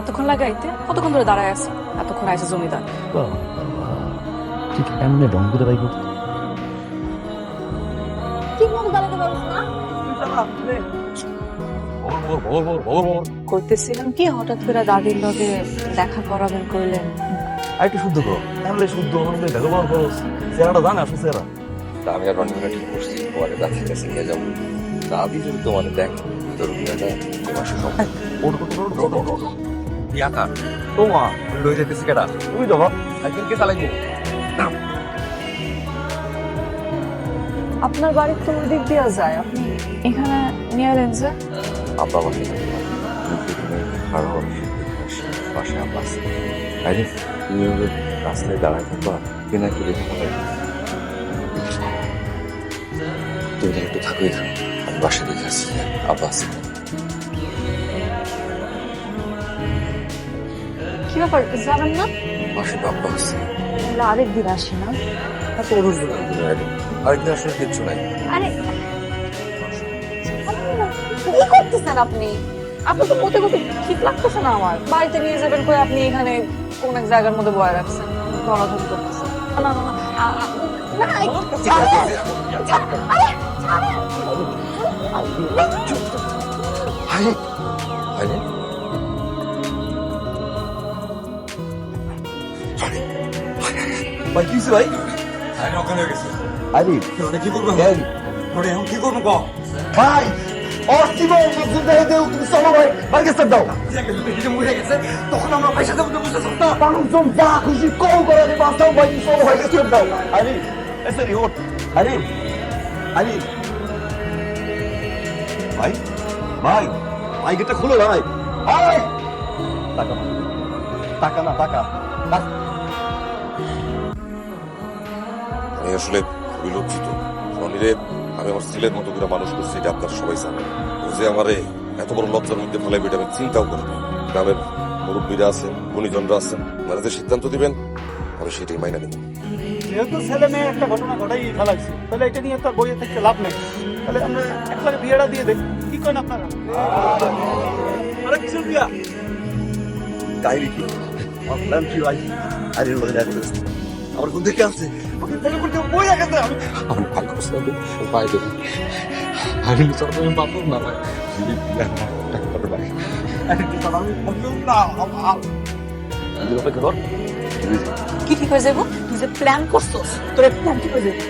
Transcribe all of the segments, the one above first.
এতক্ষণ লাগাইতে কতক্ষণ ধরে দাঁড়ায় আছে? এতক্ষণ আইসে জমিদার। ঠিক এমনি ঢং করে বাই করতে। ঠিক মতো দাঁড়াতে পারছ না। করতেছিলাম কি হঠাৎ করে দাদির লগে দেখা করাবেন কইলেন? আর একটু শুদ্ধ করো। এমনি শুদ্ধ হলে ভগবান করো। চেহারাটা জানে আসলে চেহারা। আমি আর রনিমিনা ঠিক করছি। দাদির কাছে নিয়ে যাব। দাদি যদি তোমার দেখ তোর বিয়েটা সব ইয়াকা তোমা লই যেতেছি কেডা তুমি ভাব একদিন কে চালাইবো আপনার বাড়ির তো দিক দিয়ে যায়? আপনি এখানে নিয়ে এলেন যে আব্বা থাকবে তুমি পাশে আব্বা আরে তুমি রাস্তায় দাঁড়ায় থাকবা কে না কি দেখে পাবে তুমি একটু থাকোই থাকো আমি বাসে দেখে আসছি আব্বা আছে কি ব্যাপার যাবেন না বাসে তো আব্বা আছে তাহলে আরেকদিন আসি না এত অনুরোধ আরেকদিন আসলে কিচ্ছু নাই আরে কি করতেছেন আপনি আপনার তো কোথায় কোথায় ঠিক লাগতেছে না আমার বাড়িতে নিয়ে যাবেন কই আপনি এখানে কোন এক জায়গার মধ্যে বয়ে রাখছেন দলাদলি করতেছেন না না না আ- আ- না আরে আরে। ভাই কি হইছে ভাই? আরে কি করব? এই, ওরে এখন কি করব? ভাই অস্তিবল মাসুদ দেহে দেও তুমি চলো ভাই ভাই কাছে দাও গেছে তখন আমরা পয়সা দেবো তো বুঝতে না? মানুষজন যা খুশি কম করে বাঁচাও ভাই তুমি চলো ভাই কাছে দাও আরে ওঠ। আরে আরে। ভাই ভাই ভাই গেটটা খুলে ভাই ভাই টাকা টাকা না, টাকা। আমি আসলে খুবই লজ্জিত। রনিরে আমি আমার ছেলের মতো করে মানুষ করছি এটা আপনার সবাই জানেন। ও যে আমারে এত বড় লজ্জার মধ্যে ফেলাইবে এটা আমি চিন্তাও করি গ্রামের মুরব্বীরা আছেন, গুণীজনরা আছেন ওনারা যে সিদ্ধান্ত দিবেন, আমি সেটাই মাইনা নিব। যেহেতু ছেলে মেয়ে একটা ঘটনা ঘটাই ফেলাইছে তাহলে এটা নিয়ে তো বইয়ে থাকতে লাভ নেই। তাহলে আমরা একবারে বিয়েটা দিয়ে দেই। কি করেন আপনারা? আরে কিসের বিয়া কাহিনী কি? আমার প্ল্যান কি ভাই? আরে লোক দেখা করেছে আমার কোন থেকে আসছে তাহলে বলতে বই গেছে আমি আমি ভাই কষ্ট পাই দেবো আমি চল তুমি না ভাই যদি টাকা পাঠাবো ভাই। আরে কি কথা আমি না আ- অপেক্ষা কর কি ঠিক হয়ে যাব? তুই যে প্ল্যান করছস তোর প্ল্যান ঠিক হয়ে যাবে।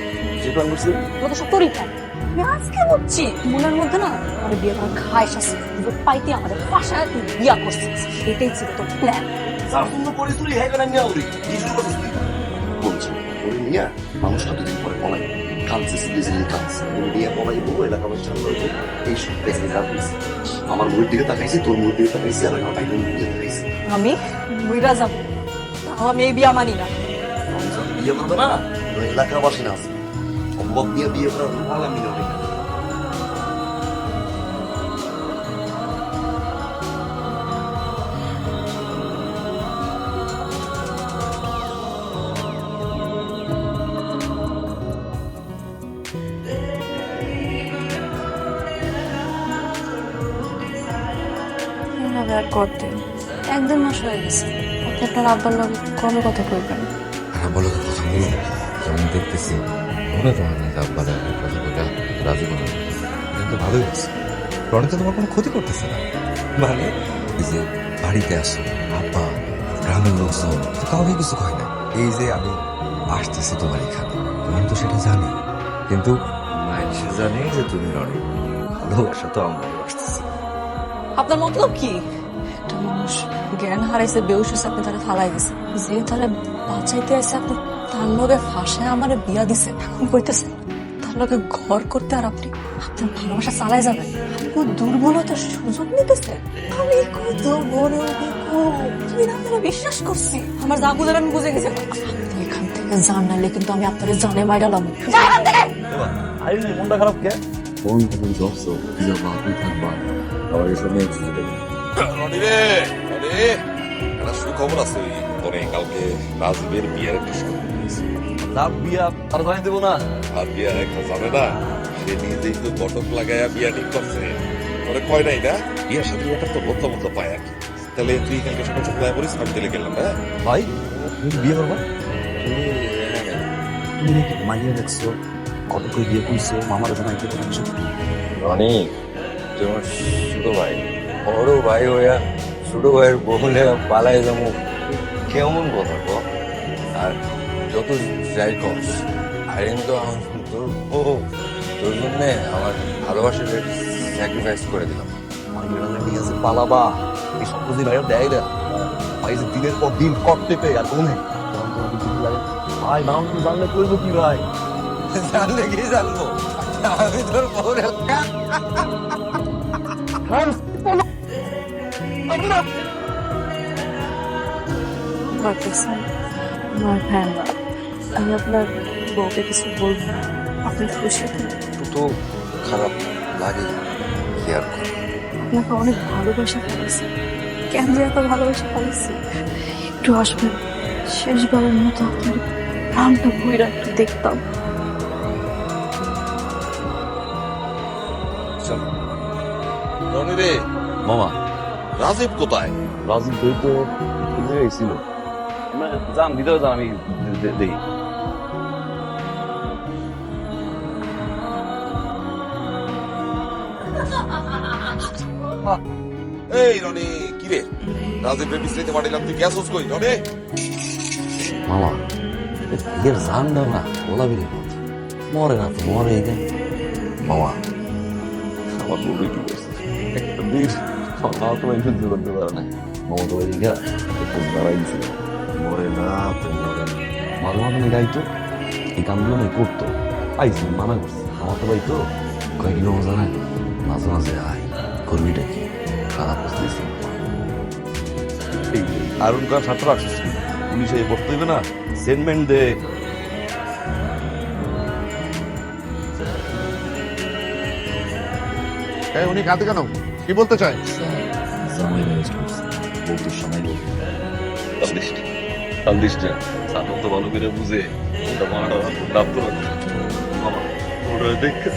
যে প্ল্যান করছি? ওটা তো সব তোরই প্ল্যান আমি আজকে বুঝছি মনের মধ্যে না আমাদের বিয়ে করার খায়স আছে। তুই পাইতে আমাদের বাসায় তুই বিয়া করছিস এটাই ছিল তোর প্ল্যান যার জন্য করে নিয়ে উড়ি কি শুরু করছিস বলছি ওরে নিয়ে মানুষ কতদিন পরে পলাই। সিরিয়াসলি নিয়ে পলাইবো এলাকা চাল এই সব পেছনে আমার মুখের দিকে তাকাইছি তোর মুখের দিকে তাকাইছি মুখের তাকাইছি। আমি মইরা যাব। আমি এই বিয়া মানি না। বিয়ে করবে না? ওই এলাকাবাসী না সম্ভব দিয়ে বিয়ে করার ভাগ আমি না এভাবে আর করতে একদিন মাস হয়ে গেছে। আপনি আপনার আব্বার লগে কবে কথা কইবেন। হ্যাঁ বলো তো কথা বলো। যেমন দেখতেছি মনে তো হয় না যে আব্বা কথা বলে রাজি বলে কিন্তু ভালোই আছে রনি তো তোমার কোনো ক্ষতি করতেছে না। মানে এই যে বাড়িতে আসো আব্বা গ্রামের লোকজন কাউকে কিছু কয় না। এই যে আমি আসতেছি তোমার এখানে তুমি তো সেটা জানি। কিন্তু মানুষ জানে যে তুমি রনি। ভালোবাসা তো আমরা আসতেছি। আপনার মতলব কি? একটা মানুষ জ্ঞান হারাইছে বেউস হয়েছে আপনি তারা ফালাই গেছে যে তারা বাঁচাইতে আছে আপনি তার লগে ফাঁসায় আমার বিয়া দিছে এখন কইতেছেন তার লগে ঘর করতে আর আপনি আপনার ভালোবাসা চালাই যাবেন। আপনি দুর্বলতার সুযোগ নিতেছে। আমি কত বড় আমি আপনারা বিশ্বাস করছি। আমার যা বুঝার আমি বুঝে গেছি। এখান থেকে জান নাইলে কিন্তু আমি আপনার জানে মাইডালাম আরে মনটা খারাপ কে? ফোন তখন জবসো যাবা তুই থাকবা। আবার এসব নিয়ে দেবে রনি একটা সুখবর আছে তোরে কালকে রাজীবের বিয়ের একটা দিয়েছে। লাভ বিয়া আর দেবো না আর বিয়ার একটা জানে না সে নিজেই তো কটক লাগাইয়া বিয়া ঠিক করছে ওরে কয় নাই না বিয়ার সাথে একটা তো বদলা বদলা পায় আর কি তাহলে তুই কালকে সকাল সকাল বলিস আমি তাহলে গেলাম হ্যাঁ ভাই তুমি বিয়ে করবা তুমি নাকি দেখছ কত করে বিয়ে করছ মামার জানাইতে কিছু রনি তোমার ছোট ভাই বড় ভাই হইয়া ছোট ভাইয়ের বহলে পালাই যাব। কেমন কথা গো? আর যত যাই কস আইন তো তোর বউ তোর জন্য আমার ভালোবাসার স্যাক্রিফাইস করে দিলাম। নিয়ে আছে পালাবা। এই সব বুঝি ভাইয়া দেয় না। ভাই যে দিনের পর দিন করতে পেয়ে আর কোনে? ভাই বাউন্ড জানলে করব কি ভাই? জানলে কি জানব? আমি তোর বউরে আমার ভ্যান আমি আপনার বউকে কিছু বলব। না। আপনি খুশি? তো? খারাপ লাগে কেয়ার করে আপনাকে অনেক ভালোবাসা ফেলেছি কেন যে এত ভালোবাসা ফেলেছি একটু আসবেন। শেষবারের মতো আপনার প্রাণটা ভইরা একটু দেখতাম। চল। রে। মামা। রাজীব কোথায়? রাজীব ভাই তো ছিল। যান ভিতরে যান আমি দেখি এই রনি কি রে? রাজীব রে বিশ্রাইতে পারিলাম তুই গ্যাস কই রনি? মামা এর জান দাও না গোলাপি রে মরে না তো মরে মামা আমার বউকে কি করছে একটা দিন মামা তো এই সহ্য করতে পারে না তো এই আমি করতো আইসি মানা করছে আমার তো ভাই তো মাঝে মাঝে আয় করবিটা কি খারাপ করতেছি আরুন কার ছাত্র হইবে না সেনমেন্ট দে উনি কাঁদে কেন? কি বলতে চায়? ম্যারেজ করছে বউকে সময় বলবে আলদিসটা সাধন তো ভালো করে বুঝে ওটা মারা ডাব তো মামা ওটা দেখে